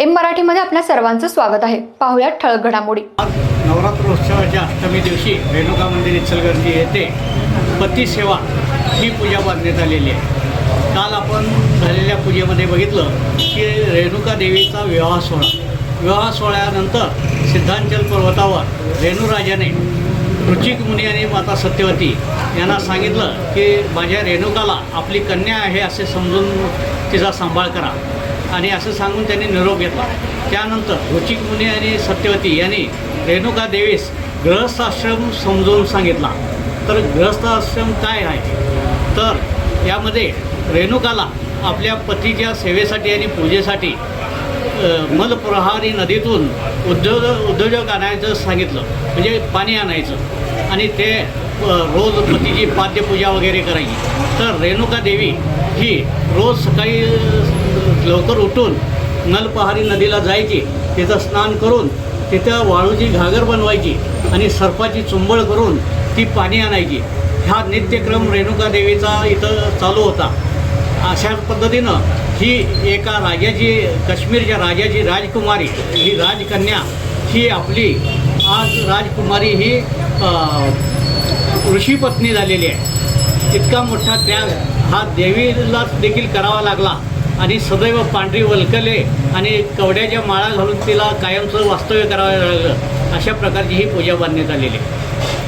M मराठीमध्ये आपल्या सर्वांचं स्वागत आहे. पाहुयात ठळक घडामोडी. आज नवरात्रोत्सवाच्या अष्टमी दिवशी रेणुका मंदिर इचलकरंजी येथे पती सेवा ही पूजा बांधण्यात आलेली आहे. काल आपण झालेल्या पूजेमध्ये बघितलं की रेणुका देवीचा विवाह सोहळा. विवाह सोहळ्यानंतर सिद्धांचल पर्वतावर रेणुराजाने रुचिक मुनी आणि माता सत्यवती यांना सांगितलं की माझ्या रेणुकाला आपली कन्या आहे असे समजून तिचा सांभाळ करा. आणि असं सांगून त्यांनी निरोप घेतला. त्यानंतर रुचिक मुनी आणि सत्यवती यांनी रेणुका देवीस ग्रहस्थाश्रम समजवून सांगितला. तर ग्रहस्थाश्रम काय आहे? तर यामध्ये रेणुकाला आपल्या पतीच्या सेवेसाठी आणि पूजेसाठी मलप्रहारी नदीतून उद्योग उद्योजक आणायचं सांगितलं. म्हणजे पाणी आणायचं. आणि ते रोज पतीची पाद्यपूजा वगैरे करायची. तर रेणुका देवी ही रोज सकाळी लवकर उठून नलपहारी नदीला जायची तिथं स्नान करून तिथं वाळूची घागर बनवायची आणि सर्पाची चुंबळ करून ती पाणी आणायची. हा नित्यक्रम रेणुका देवीचा इथं चालू होता. अशा पद्धतीनं ही एका राजाची काश्मीरच्या राजाची राजकुमारी ही राजकन्या ही आपली आज राजकुमारी ही ऋषीपत्नी झालेली आहे. इतका मोठा त्याग हा देवीला देखील करावा लागला. आणि सदैव पांढरी वलकले आणि कवड्याच्या माळा घालून तिला कायमचं वास्तव्य करावं लागलं. अशा प्रकारची ही पूजा बांधण्यात आलेली आहे.